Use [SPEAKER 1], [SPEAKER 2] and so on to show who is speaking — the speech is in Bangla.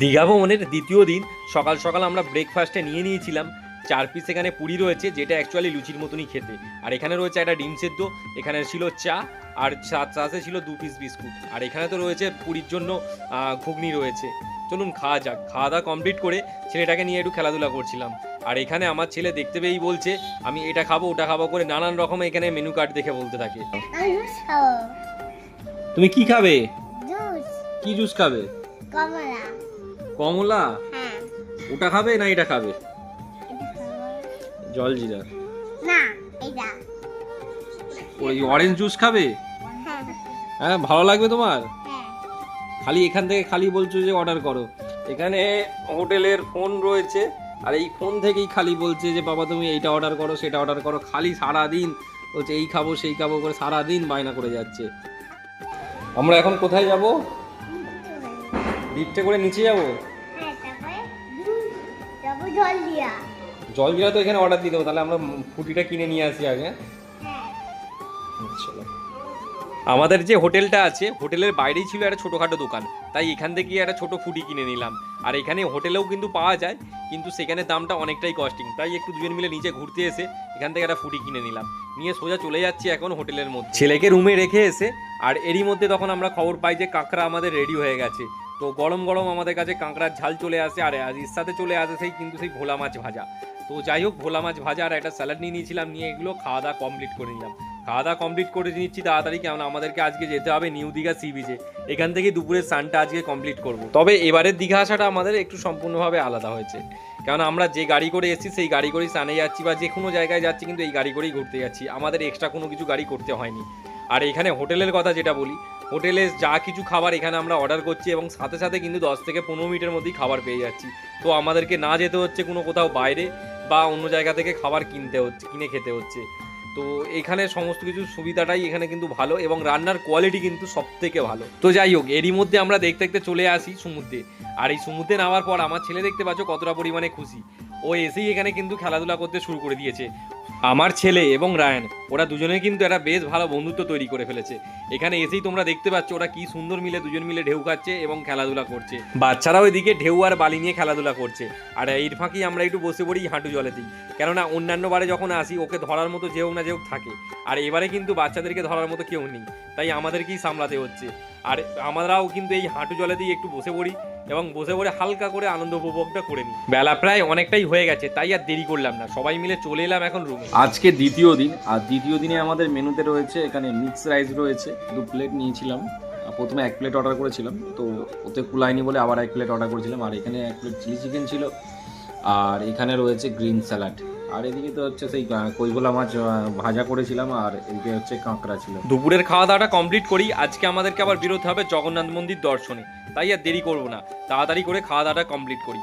[SPEAKER 1] দীঘা ভ্রমণের দ্বিতীয় দিন সকাল সকাল আমরা ব্রেকফাস্টে নিয়ে নিয়েছিলাম। চার পিস এখানে পুরি রয়েছে যেটা অ্যাকচুয়ালি লুচির মতনই খেতে। আর এখানে রয়েছে একটা ডিম সেদ্ধ এখানে ছিল চা আর চা চাষে ছিল দু পিস বিস্কুট। আর এখানে তো রয়েছে পুরীর জন্য ঘুগনি রয়েছে। চলুন খাওয়া যাক। খাওয়া দাওয়া কমপ্লিট করে ছেলেটাকে নিয়ে একটু খেলাধুলা করছিলাম। আর এখানে আমার ছেলে দেখতে পেয়েই বলছে আমি এটা খাব ওটা খাব করে নানান রকম এখানে মেনু কার্ড দেখে বলতে থাকে। তুমি কি খাবে? কি জুস খাবে?
[SPEAKER 2] কমলা।
[SPEAKER 1] কমলা?
[SPEAKER 2] হ্যাঁ।
[SPEAKER 1] ওটা খাবে না এটা খাবে? জল জিরা
[SPEAKER 2] না এটা
[SPEAKER 1] ওই অরেঞ্জ জুস খাবে?
[SPEAKER 2] হ্যাঁ।
[SPEAKER 1] হ্যাঁ ভালো লাগবে তোমার?
[SPEAKER 2] হ্যাঁ।
[SPEAKER 1] খালি এখান থেকে খালি বলছো যে অর্ডার করো। এখানে হোটেলের ফোন রয়েছে আর এই ফোন থেকেই খালি বলছে যে বাবা তুমি এইটা অর্ডার করো সেটা অর্ডার করো। খালি সারা দিন বলছে এই খাব সেই খাব করে সারা দিন বায়না করে যাচ্ছে। আমরা এখন কোথায় যাব? লিফটে করে নিচে যাব?
[SPEAKER 2] হ্যাঁ যাব জল দিয়া
[SPEAKER 1] তো এখানে অর্ডার দিয়ে দেবো তাহলে আমরা ফুটিটা কিনে নিয়ে আসি আগে।
[SPEAKER 2] হ্যাঁ।
[SPEAKER 1] চলো। আমাদের যে হোটেলটা আছে হোটেলের বাইরেই ছিল একটা ছোটোখাটো দোকান তাই এখান থেকে একটা ছোট ফুটি কিনে নিলাম। আর এখানে হোটেলেও কিন্তু পাওয়া যায় কিন্তু সেখানে দামটা অনেকটাই কস্টিং তাই একটু দুজন মিলে নিচে ঘুরতে এসে এখান থেকে একটা ফুটি কিনে নিলাম। নিয়ে সোজা চলে যাচ্ছি এখন হোটেলের মধ্যে। ছেলেকে রুমে রেখে এসে আর এরই মধ্যে তখন আমরা খবর পাই যে কাঁকড়া আমাদের রেডি হয়ে গেছে। তো গরম গরম আমাদের কাছে কাঁকড়ার ঝাল চলে আসে, আর এর সাথে চলে আসে সেই কিন্তু সেই ভোলা মাছ ভাজা। তো যাই হোক, ভোলা মাছ ভাজা আর একটা স্যালাড নিয়ে নিয়েছিলাম, নিয়ে এগুলো খাওয়া দাওয়া কমপ্লিট করে নিলাম। খাওয়া দাওয়া কমপ্লিট করে নিচ্ছি তাড়াতাড়ি কেমন আমাদেরকে আজকে যেতে হবে নিউ দীঘা সি বিচে এখান থেকে দুপুরের সানটা আজকে কমপ্লিট করব। তবে এবারের দীঘা আসাটা আমাদের একটু সম্পূর্ণভাবে আলাদা হয়েছে। কারণ আমরা যে গাড়ি করে এসেছি, সেই গাড়ি করেই স্নানে যাচ্ছি বা যে কোনো জায়গায় যাচ্ছি, কিন্তু এই গাড়ি করেই ঘুরতে যাচ্ছি। আমাদের এক্সট্রা কোনো কিছু গাড়ি করতে হয়নি। আর এখানে হোটেলের কথা যেটা বলি হোটেলে যা কিছু খাবার এখানে আমরা অর্ডার করছি এবং সাথে সাথে কিন্তু দশ থেকে পনেরো মিনিটের মধ্যেই খাবার পেয়ে যাচ্ছি। তো আমাদেরকে না যেতে হচ্ছে কোনো কোথাও বাইরে বা অন্য জায়গা থেকে খাবার কিনতে হচ্ছে, কিনে খেতে হচ্ছে। তো এখানে সমস্ত কিছু সুবিধাটাই এখানে কিন্তু ভালো এবং রান্নার কোয়ালিটি কিন্তু সব থেকে ভালো। তো যাই হোক, এরই মধ্যে আমরা দেখতে দেখতে চলে আসি সমুদ্রে। আর এই সমুদ্রে নামার পর আমার ছেলে দেখতে পাচ্ছ কতটা পরিমাণে খুশি। ও এসেই এখানে কিন্তু খেলাধুলা করতে শুরু করে দিয়েছে। আমার ছেলে এবং রায়ন, ওরা দুজনে কিন্তু একটা বেশ ভালো বন্ধুত্ব তৈরি করে ফেলেছে। এখানে এসেই তোমরা দেখতে পাচ্ছ, ওরা কি সুন্দর মিলে দুজন মিলে ঢেউ খাচ্ছে এবং খেলাধুলা করছে। বাচ্চারাও এদিকে ঢেউ আর বালি নিয়ে খেলাধুলা করছে। আর এর ফাঁকি আমরা একটু বসে পড়ি হাঁটু জলেতেই কেননা অন্যান্য বারে যখন আসি, ওকে ধরার মতো যেও না যেও থাকে। আর এবারে কিন্তু বাচ্চাদেরকে ধরার মতো কেউ নেই। তাই আমাদেরকেই সামলাতে হচ্ছে। আর আমরাও কিন্তু এই হাঁটু জলেতেই একটু বসে পড়ি। এবং বসে পড়ে হালকা করে আনন্দ উপভোগটা করে নিই। বেলা প্রায় অনেকটাই হয়ে গেছে, তাই আর দেরি করলাম না। সবাই মিলে চলে এলাম এখন রুমে
[SPEAKER 3] আজকে দ্বিতীয় দিন, আর দ্বিতীয় দিনে আমাদের মেনুতে রয়েছে, এখানে মিক্স রাইস রয়েছে, দু প্লেট নিয়েছিলাম। প্রথমে এক প্লেট অর্ডার করেছিলাম, তো ওতে কুলাইনি বলে আবার এক প্লেট অর্ডার করেছিলাম, আর এখানে এক প্লেট চিলি চিকেন ছিল, আর এখানে রয়েছে গ্রিন স্যালাড আর এদিকে তো হচ্ছে সেই কৈগোলা মাছ ভাজা করেছিলাম আর এদিকে হচ্ছে কাঁকড়া ছিল।
[SPEAKER 1] দুপুরের খাওয়া দাওয়াটা কমপ্লিট করি। আজকে আমাদেরকে আবার বিরোধ হবে জগন্নাথ মন্দির দর্শনে। তাই আর দেরি করব না। তাড়াতাড়ি করে খাওয়া দাওয়াটা কমপ্লিট করি।